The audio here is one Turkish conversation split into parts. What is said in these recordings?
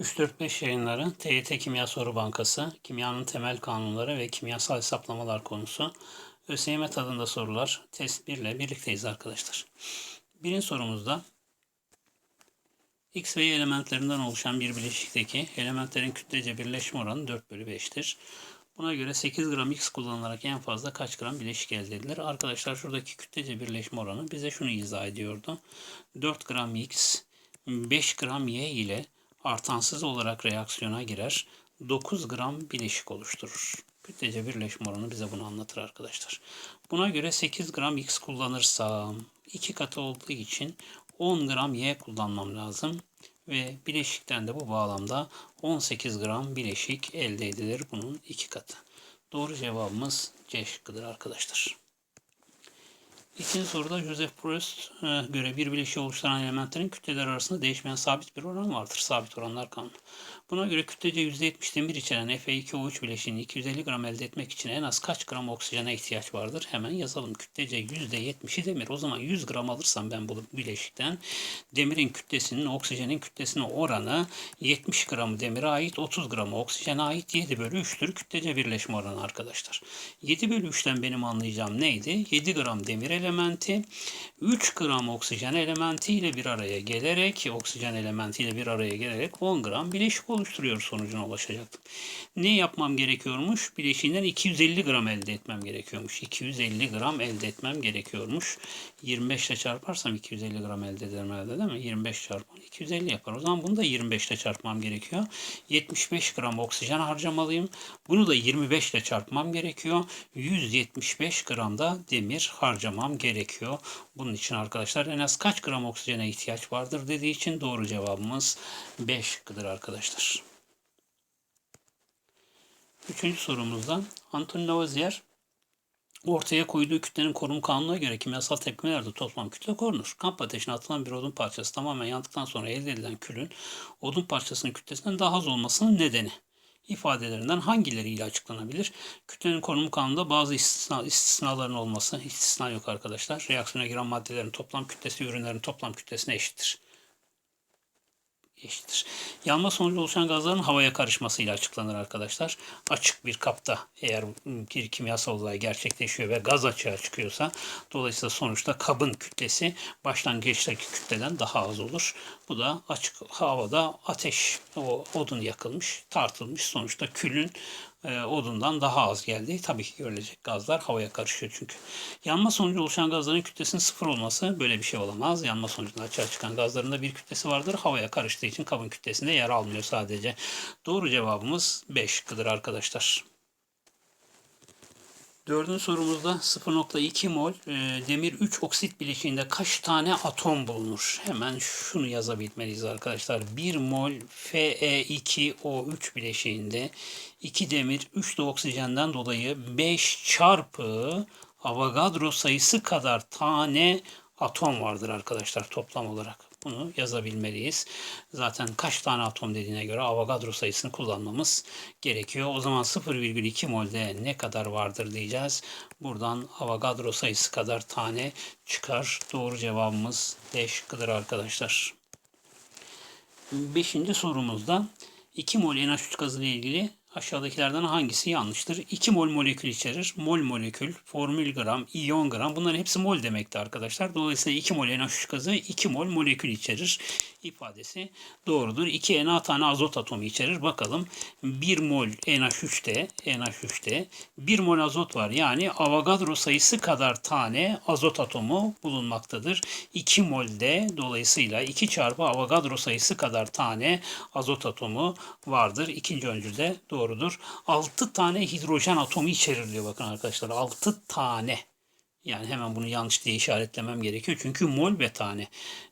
3-4-5 yayınları TYT Kimya Soru Bankası, kimyanın temel kanunları ve kimyasal hesaplamalar konusu. ÖSYM tadında sorular. Test 1 ile birlikteyiz arkadaşlar. Birinci sorumuzda X ve Y elementlerinden oluşan bir bileşikteki elementlerin kütlece birleşme oranı 4 bölü 5'tir. Buna göre 8 gram X kullanılarak en fazla kaç gram bileşik elde edilir? Arkadaşlar şuradaki kütlece birleşme oranı bize şunu izah ediyordu. 4 gram X 5 gram Y ile artansız olarak reaksiyona girer. 9 gram bileşik oluşturur. Kütlece birleşme oranı bize bunu anlatır arkadaşlar. Buna göre 8 gram X kullanırsam 2 katı olduğu için 10 gram Y kullanmam lazım. Ve bileşikten de bu bağlamda 18 gram bileşik elde edilir bunun 2 katı. Doğru cevabımız C şıkkıdır arkadaşlar. İkinci soruda Joseph Proust'a göre bir bileşiği oluşturan elementlerin kütleler arasında değişmeyen sabit bir oran vardır. Sabit oranlar kanunu. Buna göre kütlece %70 demir içeren Fe2O3 bileşiğini 250 gram elde etmek için en az kaç gram oksijene ihtiyaç vardır? Hemen yazalım. Kütlece %70'i demir. O zaman 100 gram alırsam ben bu bileşikten demirin kütlesinin oksijenin kütlesine oranı 70 gramı demire ait 30 gramı oksijene ait 7 bölü 3'tür kütlece birleşme oranı arkadaşlar. 7 bölü 3'ten benim anlayacağım neydi? 7 gram demir elementi 3 gram oksijen elementi ile bir araya gelerek oksijen elementi ile bir araya gelerek 10 gram bileşik oluşturuyor sonucuna ulaşacaktım. Ne yapmam gerekiyormuş? Bileşiğinden 250 gram elde etmem gerekiyormuş. 250 gram elde etmem gerekiyormuş. 25 ile çarparsam 250 gram elde ederim herhalde değil mi? 25 çarpı 250 yapar. O zaman bunu da 25 ile çarpmam gerekiyor. 75 gram oksijen harcamalıyım. Bunu da 25 ile çarpmam gerekiyor. 175 gram da demir harcamam gerekiyor. Bunun için arkadaşlar en az kaç gram oksijene ihtiyaç vardır dediği için doğru cevabımız 5 şıkkıdır arkadaşlar. Üçüncü sorumuzda Anton Lavoisier ortaya koyduğu kütlenin korunum kanununa göre kimyasal tepkimelerde toplam kütle korunur. Kamp ateşine atılan bir odun parçası tamamen yandıktan sonra elde edilen külün odun parçasının kütlesinden daha az olmasının nedeni ifadelerinden hangileriyle açıklanabilir? Kütlenin konumu kanununda bazı istisna, istisnaların olması, istisna yok arkadaşlar. Reaksiyona giren maddelerin toplam kütlesi ürünlerin toplam kütlesine eşittir eşittir. Yanma sonucu oluşan gazların havaya karışmasıyla açıklanır arkadaşlar. Açık bir kapta eğer bir kimyasal olay gerçekleşiyor ve gaz açığa çıkıyorsa dolayısıyla sonuçta kabın kütlesi başlangıçtaki kütleden daha az olur. Bu da açık havada ateş, o odun yakılmış, tartılmış. Sonuçta külün e, odundan daha az geldi. Tabii ki görülecek gazlar havaya karışıyor çünkü. Yanma sonucu oluşan gazların kütlesinin sıfır olması böyle bir şey olamaz. Yanma sonucunda açığa çıkan gazların da bir kütlesi vardır. Havaya karıştığı için kabın kütlesinde yer almıyor sadece. Doğru cevabımız 5 şıkkıdır arkadaşlar. Dördüncü sorumuzda 0.2 mol e, demir 3 oksit bileşiğinde kaç tane atom bulunur? Hemen şunu yazabilmeliyiz arkadaşlar. 1 mol Fe2O3 bileşiğinde 2 demir 3 de oksijenden dolayı 5 çarpı Avogadro sayısı kadar tane atom vardır arkadaşlar toplam olarak bunu yazabilmeliyiz. Zaten kaç tane atom dediğine göre Avogadro sayısını kullanmamız gerekiyor. O zaman 0,2 molde ne kadar vardır diyeceğiz. Buradan Avogadro sayısı kadar tane çıkar. Doğru cevabımız D şıkkıdır arkadaşlar. Beşinci sorumuzda 2 mol NH3 gazı ile ilgili Aşağıdakilerden hangisi yanlıştır? 2 mol molekül içerir. Mol molekül, formül gram, iyon gram bunların hepsi mol demekti arkadaşlar. Dolayısıyla 2 mol NH3 gazı 2 mol molekül içerir ifadesi doğrudur. 2 Na tane azot atomu içerir. Bakalım 1 mol NH3'te NH3'te 1 mol azot var. Yani Avogadro sayısı kadar tane azot atomu bulunmaktadır. 2 molde dolayısıyla 2 çarpı Avogadro sayısı kadar tane azot atomu vardır. İkinci öncülde doğrudur. 6 tane hidrojen atomu içerir diyor bakın arkadaşlar. 6 tane. Yani hemen bunu yanlış diye işaretlemem gerekiyor. Çünkü mol ve tane.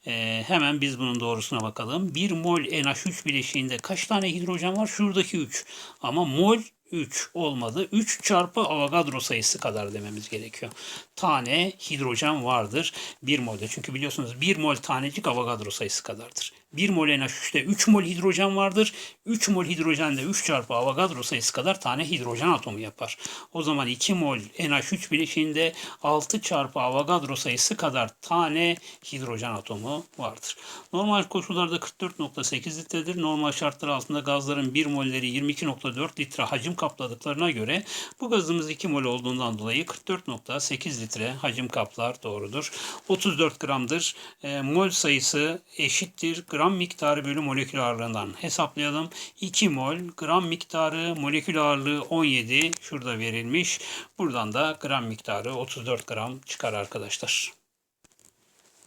Ee, hemen biz bunun doğrusuna bakalım. 1 mol NH3 bileşiğinde kaç tane hidrojen var? Şuradaki 3. Ama mol 3 olmadı. 3 çarpı Avogadro sayısı kadar dememiz gerekiyor. Tane hidrojen vardır 1 molde. Çünkü biliyorsunuz 1 mol tanecik Avogadro sayısı kadardır. 1 mol NH3'te 3 mol hidrojen vardır. 3 mol hidrojen de 3 çarpı Avogadro sayısı kadar tane hidrojen atomu yapar. O zaman 2 mol NH3 bileşiğinde 6 çarpı Avogadro sayısı kadar tane hidrojen atomu vardır. Normal koşullarda 44.8 litredir. Normal şartlar altında gazların 1 molleri 22.4 litre hacim kapladıklarına göre bu gazımız 2 mol olduğundan dolayı 44.8 litre hacim kaplar doğrudur. 34 gramdır. E, mol sayısı eşittir gram miktarı bölü molekül ağırlığından hesaplayalım. 2 mol gram miktarı molekül ağırlığı 17 şurada verilmiş. Buradan da gram miktarı 34 gram çıkar arkadaşlar.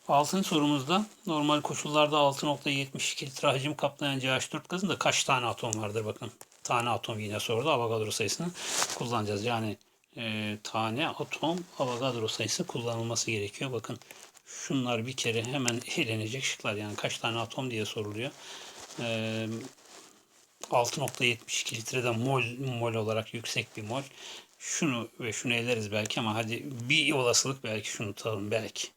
Altıncı sorumuzda normal koşullarda 6.72 litre hacim kaplayan CH4 gazında kaç tane atom vardır bakın. Tane atom yine sordu. Avogadro sayısını kullanacağız. Yani e, tane atom Avogadro sayısı kullanılması gerekiyor. Bakın şunlar bir kere hemen elenecek şıklar. Yani kaç tane atom diye soruluyor. E, 6.72 litrede mol, mol olarak yüksek bir mol. Şunu ve şunu eleriz belki ama hadi bir olasılık belki şunu tutalım belki.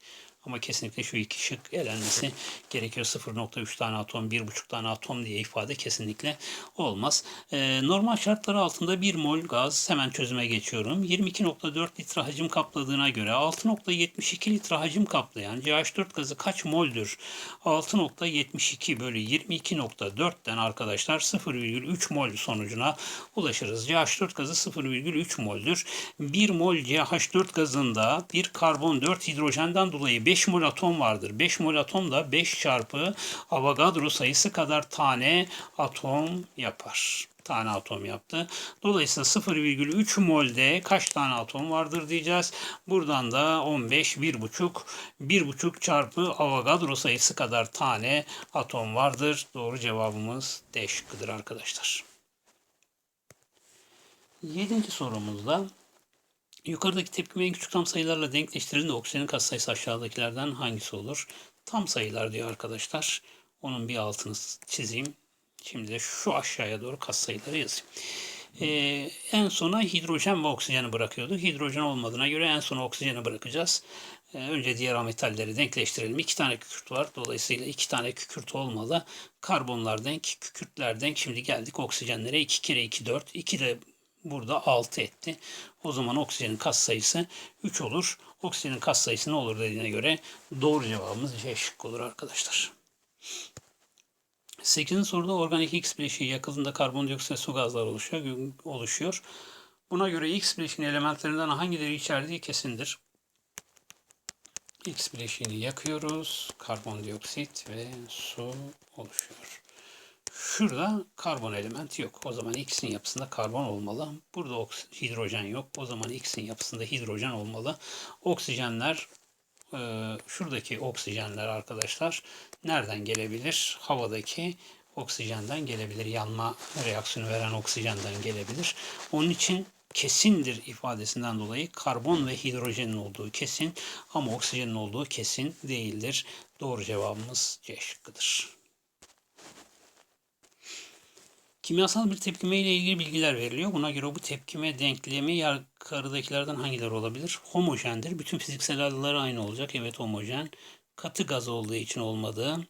Ama kesinlikle şu iki şık elenmesi gerekiyor. 0.3 tane atom, 1.5 tane atom diye ifade kesinlikle olmaz. Ee, normal şartlar altında 1 mol gaz hemen çözüme geçiyorum. 22.4 litre hacim kapladığına göre 6.72 litre hacim kaplayan CH4 gazı kaç moldür? 6.72 bölü 22.4'ten arkadaşlar 0,3 mol sonucuna ulaşırız. CH4 gazı 0,3 moldür. 1 mol CH4 gazında bir karbon 4 hidrojenden dolayı 5 mol atom vardır. 5 mol atom da 5 çarpı Avogadro sayısı kadar tane atom yapar. Tane atom yaptı. Dolayısıyla 0,3 molde kaç tane atom vardır diyeceğiz. Buradan da 15, 1,5, 1,5 çarpı Avogadro sayısı kadar tane atom vardır. Doğru cevabımız D şıkkıdır arkadaşlar. Yedinci sorumuzda Yukarıdaki tepkime en küçük tam sayılarla denkleştirildiğinde oksijenin katsayısı aşağıdakilerden hangisi olur? Tam sayılar diyor arkadaşlar. Onun bir altını çizeyim. Şimdi de şu aşağıya doğru katsayıları yazayım. Ee, en sona hidrojen ve oksijeni bırakıyorduk. Hidrojen olmadığına göre en sona oksijeni bırakacağız. Ee, önce diğer metalleri denkleştirelim. İki tane kükürt var. Dolayısıyla iki tane kükürt olmalı. Karbonlar denk, kükürtler denk. Şimdi geldik oksijenlere. 2 kere 2 4. 2 de burada 6 etti. O zaman oksijenin kat sayısı 3 olur. Oksijenin kat sayısı ne olur dediğine göre doğru cevabımız C şıkkı olur arkadaşlar. 8. soruda organik X bileşiği yakıtında karbondioksit ve su gazları oluşuyor. oluşuyor. Buna göre X bileşiğinin elementlerinden hangileri içerdiği kesindir. X bileşiğini yakıyoruz. Karbondioksit ve su oluşuyor. Şurada karbon elementi yok. O zaman X'in yapısında karbon olmalı. Burada hidrojen yok. O zaman X'in yapısında hidrojen olmalı. Oksijenler e, şuradaki oksijenler arkadaşlar nereden gelebilir? Havadaki oksijenden gelebilir. Yanma reaksiyonu veren oksijenden gelebilir. Onun için kesindir ifadesinden dolayı karbon ve hidrojenin olduğu kesin ama oksijenin olduğu kesin değildir. Doğru cevabımız C şıkkıdır. Kimyasal bir tepkime ile ilgili bilgiler veriliyor. Buna göre bu tepkime denklemi yukarıdakilerden hangileri olabilir? Homojendir. Bütün fiziksel adları aynı olacak. Evet homojen. Katı gaz olduğu için olmadı.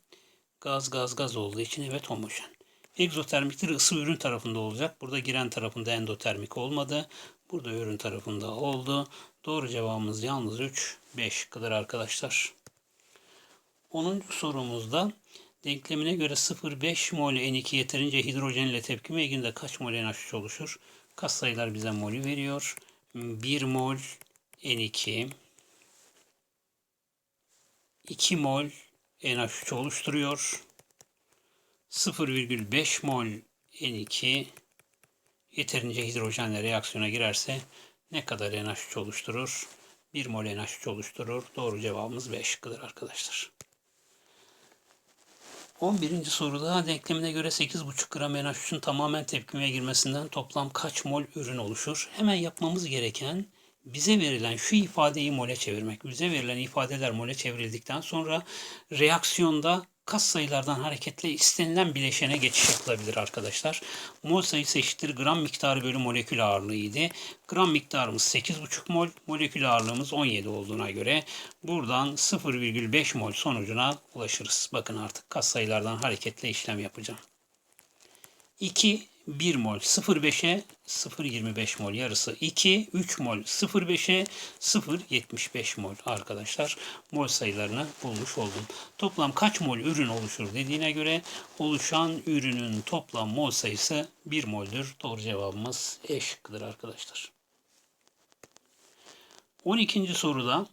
Gaz gaz gaz olduğu için evet homojen. Egzotermiktir. ısı ürün tarafında olacak. Burada giren tarafında endotermik olmadı. Burada ürün tarafında oldu. Doğru cevabımız yalnız 3, 5 kadar arkadaşlar. 10. sorumuzda Denklemine göre 0,5 mol N2 yeterince hidrojen ile tepkime ilginde kaç mol NH3 oluşur? Kas sayılar bize molü veriyor. 1 mol N2 2 mol NH3 oluşturuyor. 0,5 mol N2 yeterince hidrojenle reaksiyona girerse ne kadar NH3 oluşturur? 1 mol NH3 oluşturur. Doğru cevabımız B şıkkıdır arkadaşlar. 11. soruda denklemine göre 8,5 gram NH3'ün tamamen tepkimeye girmesinden toplam kaç mol ürün oluşur? Hemen yapmamız gereken bize verilen şu ifadeyi mole çevirmek. Bize verilen ifadeler mole çevrildikten sonra reaksiyonda kas sayılardan hareketle istenilen bileşene geçiş yapılabilir arkadaşlar. Mol sayısı eşittir gram miktarı bölü molekül ağırlığıydı. Gram miktarımız 8,5 mol, molekül ağırlığımız 17 olduğuna göre buradan 0,5 mol sonucuna ulaşırız. Bakın artık kas sayılardan hareketle işlem yapacağım. 2 1 mol 0,5'e 0,25 mol yarısı 2 3 mol 0,5'e 0,75 mol arkadaşlar mol sayılarını bulmuş oldum. Toplam kaç mol ürün oluşur dediğine göre oluşan ürünün toplam mol sayısı 1 moldür. Doğru cevabımız E şıkkıdır arkadaşlar. 12. soruda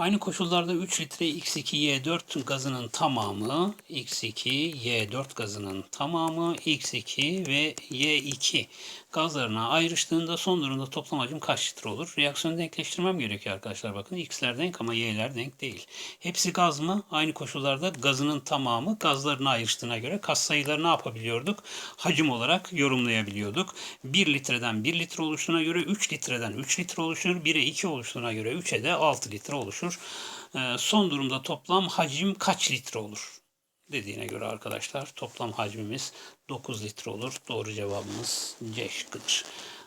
Aynı koşullarda 3 litre X2Y4 gazının tamamı, X2Y4 gazının tamamı, X2 ve Y2 gazlarına ayrıştığında son durumda toplam hacim kaç litre olur? Reaksiyonu denkleştirmem gerekiyor arkadaşlar. Bakın X'ler denk ama Y'ler denk değil. Hepsi gaz mı? Aynı koşullarda gazının tamamı gazlarına ayrıştığına göre kas sayıları ne yapabiliyorduk? Hacim olarak yorumlayabiliyorduk. 1 litreden 1 litre oluştuğuna göre 3 litreden 3 litre oluşur. 1'e 2 oluştuğuna göre 3'e de 6 litre oluşur. Ee, son durumda toplam hacim kaç litre olur? Dediğine göre arkadaşlar toplam hacmimiz 9 litre olur. Doğru cevabımız C şıkkıdır.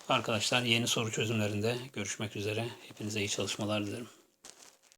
Arkadaşlar yeni soru çözümlerinde görüşmek üzere. Hepinize iyi çalışmalar dilerim.